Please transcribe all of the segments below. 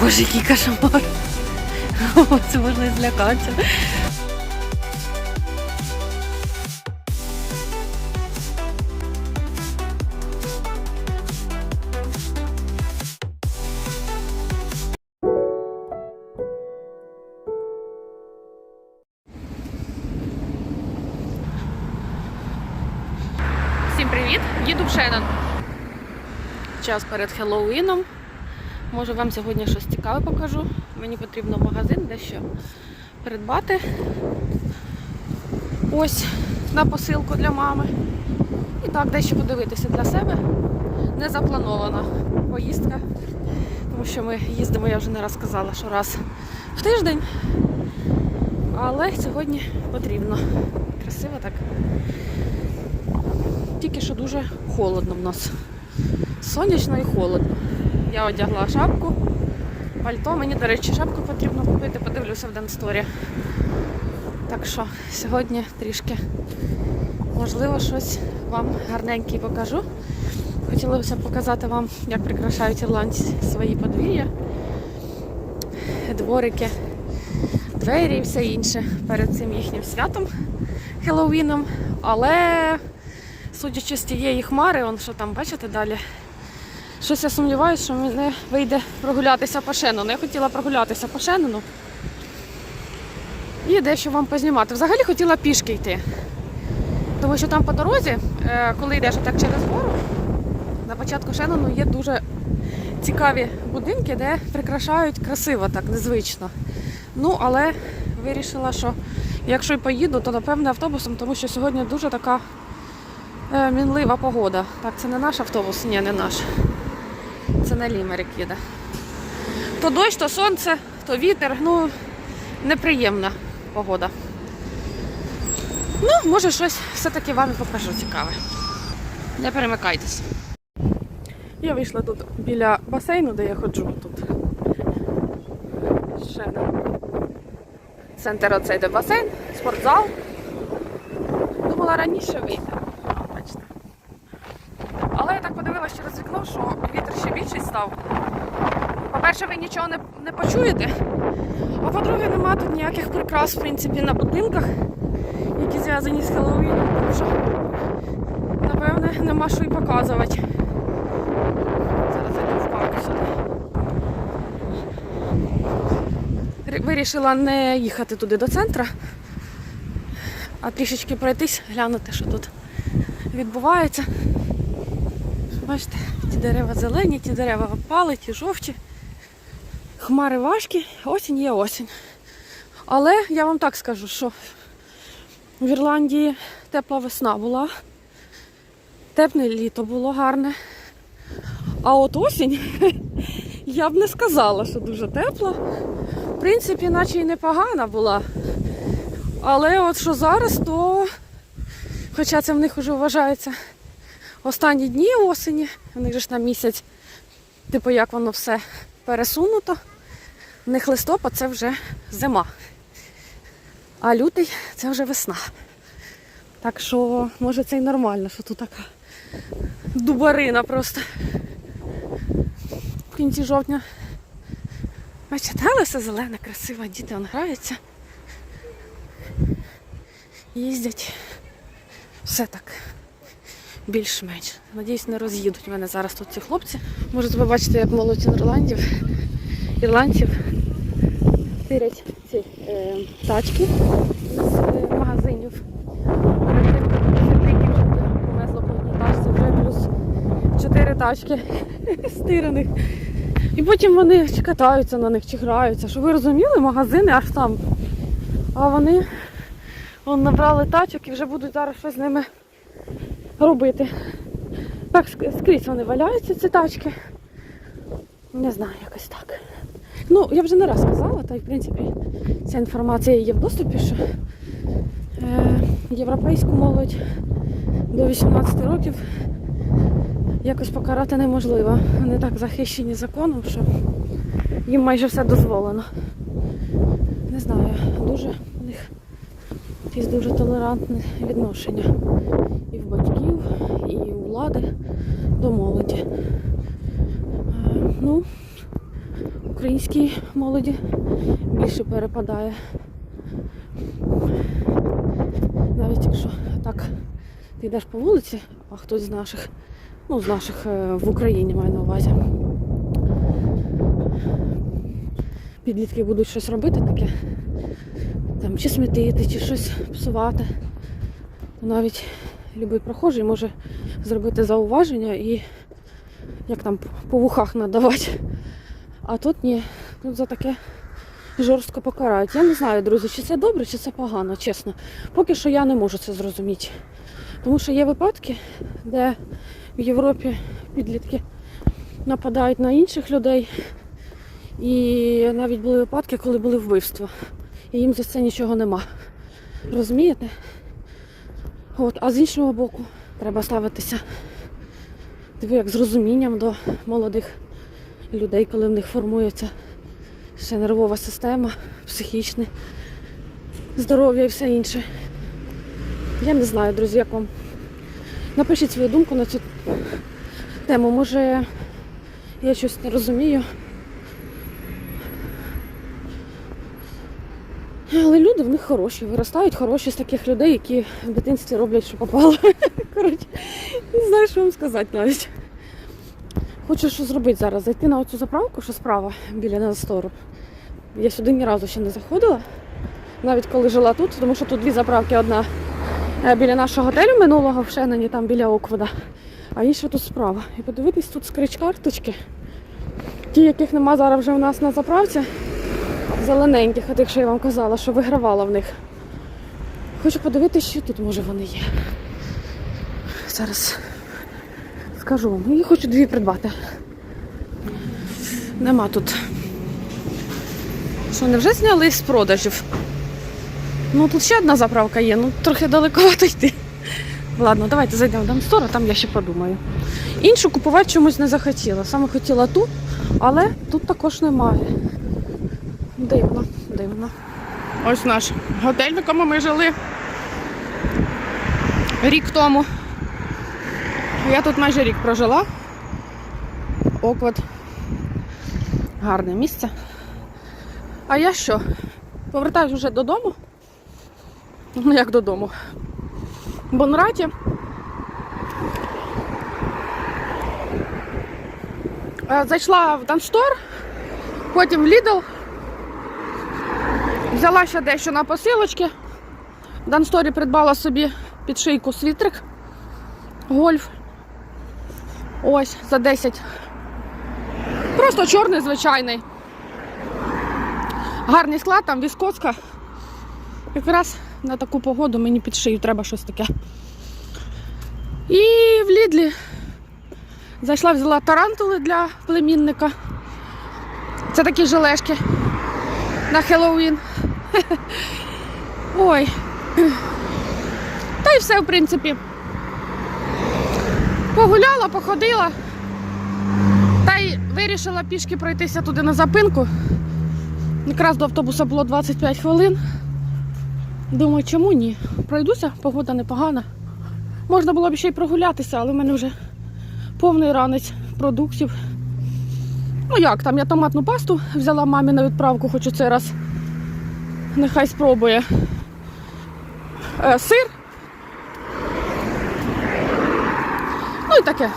Боже, який кошмар. Це можна і злякатися. Всім привіт! Їду в Шеннон. Час перед Хеллоуіном. Може вам сьогодні щось цікаве покажу. Мені потрібно магазин дещо придбати. Ось на посилку для мами. І так, дещо подивитися для себе. Не запланована поїздка, тому що ми їздимо, я вже не раз сказала, що раз в тиждень. Але сьогодні потрібно. Красиво так. Тільки що дуже холодно в нас. Сонячно і холодно. Я одягла шапку, пальто. Мені, до речі, шапку потрібно купити, подивлюся в Денсторі. Так що сьогодні трішки, можливо, щось вам гарненьке покажу. Хотілося б показати вам, як прикрашають ірландці свої подвір'я, дворики, двері і все інше перед цим їхнім святом Хеллоуіном. Але судячи з тієї хмари, он що там, бачите далі? Щось я сумніваюся, що мене вийде прогулятися по Шеннону. Я хотіла прогулятися по Шеннону і дещо вам познімати. Взагалі хотіла пішки йти. Тому що там по дорозі, е, коли йдеш так через гору, на початку Шеннону є дуже цікаві будинки, де прикрашають красиво, так, незвично. Ну, але вирішила, що якщо й поїду, то напевне автобусом, тому що сьогодні дуже така е, мінлива погода. Так, це не наш автобус, ні, не наш. Це на Лімерик їде. То дощ, то сонце, то вітер. Ну, неприємна погода. Ну, може, щось все-таки вам покажу цікаве. Не перемикайтесь. Я вийшла тут біля басейну, де я ходжу тут. Ще не. Центр оцей де басейн, спортзал. Думала раніше вийти. О, Бачите. Але я так подивилася через вікно, що вітер ще більший став. По-перше, ви нічого не, не почуєте. А по-друге, нема тут ніяких прикрас, в принципі, на будинках, які зв'язані з Хеллоуіном. Тому що, напевне, нема що й показувати. Зараз йду в парк сюди. Вирішила не їхати туди до центра, а трішечки пройтись, глянути, що тут відбувається. Бачите, ті дерева зелені, ті дерева опали, ті жовті. Хмари важкі, осінь є осінь. Але я вам так скажу, що в Ірландії тепла весна була, тепле літо було гарне. А от осінь я б не сказала, що дуже тепла. В принципі, наче і непогана була. Але от що зараз, то, хоча це в них вже вважається останні дні осені, в них же ж на місяць, типу як воно все пересунуто. В них листопад це вже зима. А лютий це вже весна. Так що, може, це й нормально, що тут така дубарина просто. В кінці жовтня. Бачите, але все зелене, красиво, діти он граються. Їздять. Все так більш-менш. Надіюсь, не роз'їдуть мене зараз тут ці хлопці. Можете побачити, як молодь ірландів, ірландців тирять ці е, тачки з е, магазинів. Повезло по тачці, вже плюс чотири тачки стираних. І потім вони чи катаються на них, чи граються. Щоб ви розуміли, магазини аж там. А вони вон, набрали тачок і вже будуть зараз щось з ними робити. Так, скрізь вони валяються, ці тачки. Не знаю, якось так. Ну, я вже не раз казала, та й в принципі ця інформація є в доступі, що е, європейську молодь до 18 років якось покарати неможливо. Вони так захищені законом, що їм майже все дозволено. Не знаю, дуже якесь дуже толерантне відношення і в батьків, і у влади до молоді. Е, Ну, українській молоді більше перепадає. Навіть якщо так ти йдеш по вулиці, а хтось з наших, ну з наших е, в Україні маю на увазі. Підлітки будуть щось робити таке, там чи смітити, чи щось псувати. Навіть любий прохожий може зробити зауваження і як там по вухах надавати. А тут ні, тут за таке жорстко покарають. Я не знаю, друзі, чи це добре, чи це погано, чесно. Поки що я не можу це зрозуміти. Тому що є випадки, де в Європі підлітки нападають на інших людей. І навіть були випадки, коли були вбивства. І їм за це нічого нема. Розумієте? От, а з іншого боку, треба ставитися диви, як з розумінням до молодих людей, коли в них формується ще нервова система, психічне здоров'я і все інше. Я не знаю, друзі, як вам. Напишіть свою думку на цю тему. Може, я щось не розумію. Але люди в них хороші, виростають хороші з таких людей, які в дитинстві роблять, що попало. Коротше, не знаю, що вам сказати навіть. Хочу що зробити зараз. Зайти на оцю заправку, що справа біля Назастору. Я сюди ні разу ще не заходила, навіть коли жила тут, тому що тут дві заправки. Одна е, біля нашого готелю минулого в Шенені, там біля Оквода, а інша тут справа. І подивитись тут скрич-карточки. Ті, яких нема зараз вже у нас на заправці, зелененьких, от якщо я вам казала, що вигравала в них. Хочу подивитися, що тут може вони є. Зараз скажу вам. Я хочу дві придбати. Нема тут. Що, невже зняли з продажів? Ну тут ще одна заправка є, ну трохи далековато йти. Ладно, давайте зайдемо в Дамстор, а там я ще подумаю. Іншу купувати чомусь не захотіла. Саме хотіла ту, але тут також немає. Дивно, дивно. Ось наш готель, в якому ми жили рік тому. Я тут майже рік прожила. Оквад. Гарне місце. А я що? Повертаюсь вже додому. Ну як додому? Бонраті. Е, Зайшла в Данстор, потім в Lidl. Взяла ще дещо на посилочки. В Дансторі придбала собі під шийку світрик. Гольф. Ось за 10. Просто чорний звичайний. Гарний склад, там віскоцка. Якраз на таку погоду мені під шию треба щось таке. І в Лідлі зайшла, взяла тарантули для племінника. Це такі желешки на Хеллоуін. Ой. Та й все, в принципі. Погуляла, походила. Та й вирішила пішки пройтися туди на запинку. Якраз до автобуса було 25 хвилин. Думаю, чому ні? Пройдуся, погода непогана. Можна було б ще й прогулятися, але в мене вже повний ранець продуктів. Ну як, там я томатну пасту взяла мамі на відправку, хочу цей раз. Нехай спробує. Е, сир. Ну і таке.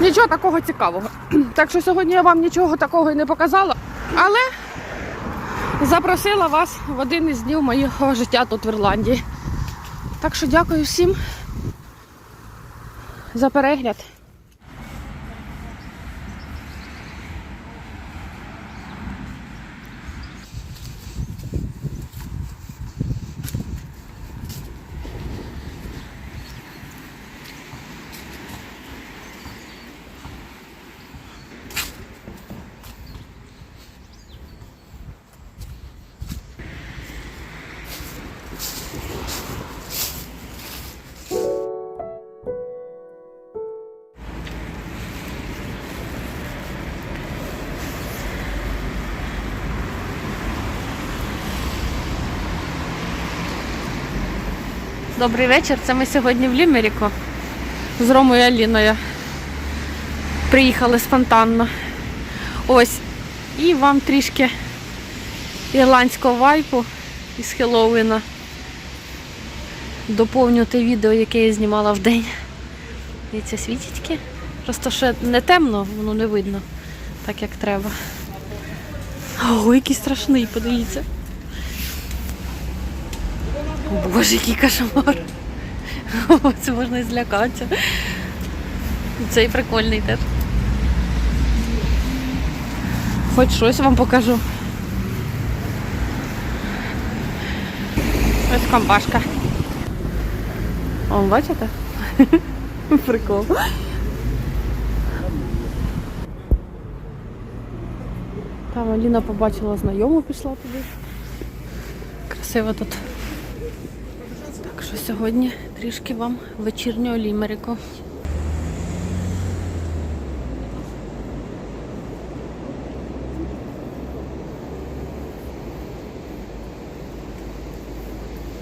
Нічого такого цікавого. Так що сьогодні я вам нічого такого і не показала. Але запросила вас в один із днів моєго життя тут в Ірландії. Так що дякую всім за перегляд. Добрий вечір. Це ми сьогодні в Лімеріку з Ромою Аліною. Приїхали спонтанно. Ось. І вам трішки ірландського вайпу із Хеллоуіна. Доповню те відео, яке я знімала в день. Це світітьки. Просто ще не темно, воно не видно, так як треба. Ой, який страшний, подивіться. Боже, який кошмар. Це можна і злякатися. Цей прикольний теж. Хоч щось вам покажу. Ось компашка. О, бачите? Прикол. Там Аліна побачила знайому, пішла туди. Красиво тут. Що сьогодні трішки вам вечірнього лімерику.